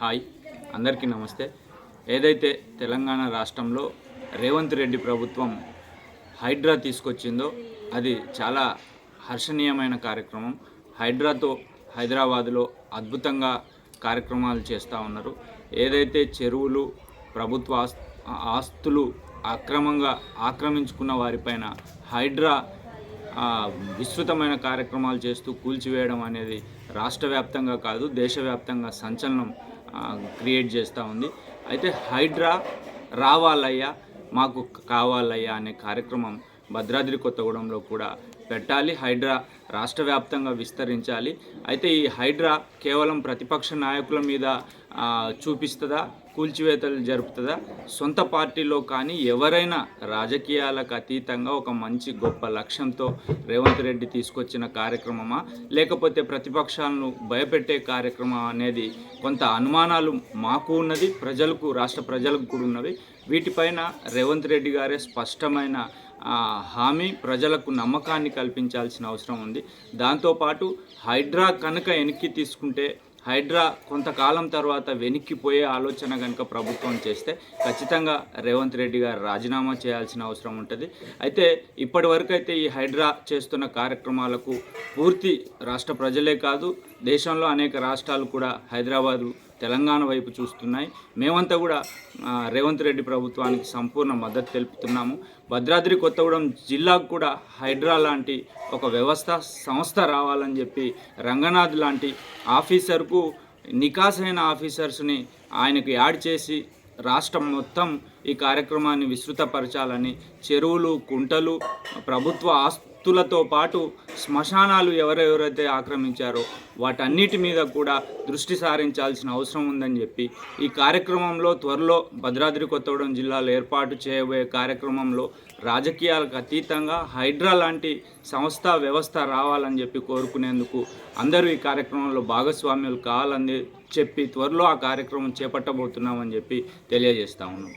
Hi అందరికీ నమస్తే. ఏదైతే తెలంగాణ రాష్ట్రంలో రేవంత్ రెడ్డి ప్రభుత్వం హైడ్రా తీసుకొచ్చిందో అది చాలా హర్షణీయమైన కార్యక్రమం. హైడ్రాతో హైదరాబాదులో అద్భుతంగా కార్యక్రమాలు చేస్తూ ఉన్నారు. ఏదైతే చెరువులు ప్రభుత్వ ఆస్- ఆస్తులు అక్రమంగా ఆక్రమించుకున్న వారిపైన హైడ్రా విస్తృతమైన కార్యక్రమాలు చేస్తూ కూల్చివేయడం అనేది రాష్ట్ర వ్యాప్తంగా కాదు దేశవ్యాప్తంగా సంచలనం క్రియేట్ చేస్తూ ఉంది. అయితే హైడ్రా రావాలయ్యా మాకు కావాలయ్యా అనే కార్యక్రమం భద్రాద్రి కొత్తగూడెంలో కూడా పెట్టాలి. హైడ్రా రాష్ట్ర వ్యాప్తంగా విస్తరించాలి. అయితే ఈ హైడ్రా కేవలం ప్రతిపక్ష నాయకుల మీద చూపిస్తుందా? కూల్చివేతలు జరుపుతుందా? సొంత పార్టీలో కానీ ఎవరైనా రాజకీయాలకు అతీతంగా ఒక మంచి గొప్ప లక్ష్యంతో రేవంత్ రెడ్డి తీసుకొచ్చిన కార్యక్రమమా? లేకపోతే ప్రతిపక్షాలను భయపెట్టే కార్యక్రమం అనేది కొంత అనుమానాలు మాకు ఉన్నది ప్రజలకు రాష్ట్ర ప్రజలకు కూడా ఉన్నవి వీటిపైన రేవంత్ రెడ్డి గారే స్పష్టమైన హామీ ప్రజలకు నమ్మకాన్ని కల్పించాల్సిన అవసరం ఉంది. దాంతోపాటు హైడ్రా కనుక వెనక్కి తీసుకుంటే హైడ్రా కొంతకాలం తర్వాత వెనక్కిపోయే ఆలోచన కనుక ప్రభుత్వం చేస్తే ఖచ్చితంగా రేవంత్ రెడ్డి గారు రాజీనామా చేయాల్సిన అవసరం ఉంటుంది. అయితే ఇప్పటి వరకు అయితే ఈ హైడ్రా చేస్తున్న కార్యక్రమాలకు పూర్తి రాష్ట్ర ప్రజలే కాదు దేశంలో అనేక రాష్ట్రాలు కూడా హైదరాబాదు తెలంగాణ వైపు చూస్తున్నాయి. మేమంతా కూడా రేవంత్ రెడ్డి ప్రభుత్వానికి సంపూర్ణ మద్దతు తెలుపుతున్నాము. భద్రాద్రి కొత్తగూడెం జిల్లాకు కూడా హైడ్రా లాంటి ఒక వ్యవస్థ సంస్థ రావాలని చెప్పి రంగనాథ్ లాంటి ఆఫీసర్కు నికాసైన ఆఫీసర్స్ని ఆయనకు యాడ్ చేసి రాష్ట్రం మొత్తం ఈ కార్యక్రమాన్ని విస్తృతపరచాలని చెరువులు కుంటలు ప్రభుత్వ ఆస్తులతో పాటు శ్మశానాలు ఎవరెవరైతే ఆక్రమించారో వాటన్నిటి మీద కూడా దృష్టి సారించాల్సిన అవసరం ఉందని చెప్పి ఈ కార్యక్రమంలో త్వరలో భద్రాద్రి కొత్తగూడెం జిల్లాలో ఏర్పాటు చేయబోయే కార్యక్రమంలో రాజకీయాలకు అతీతంగా హైడ్రా లాంటి సంస్థ వ్యవస్థ రావాలని చెప్పి కోరుకునేందుకు అందరూ ఈ కార్యక్రమంలో భాగస్వామ్యులు కావాలని చెప్పి త్వరలో ఆ కార్యక్రమం చేపట్టబోతున్నామని చెప్పి తెలియజేస్తా ఉన్నాం.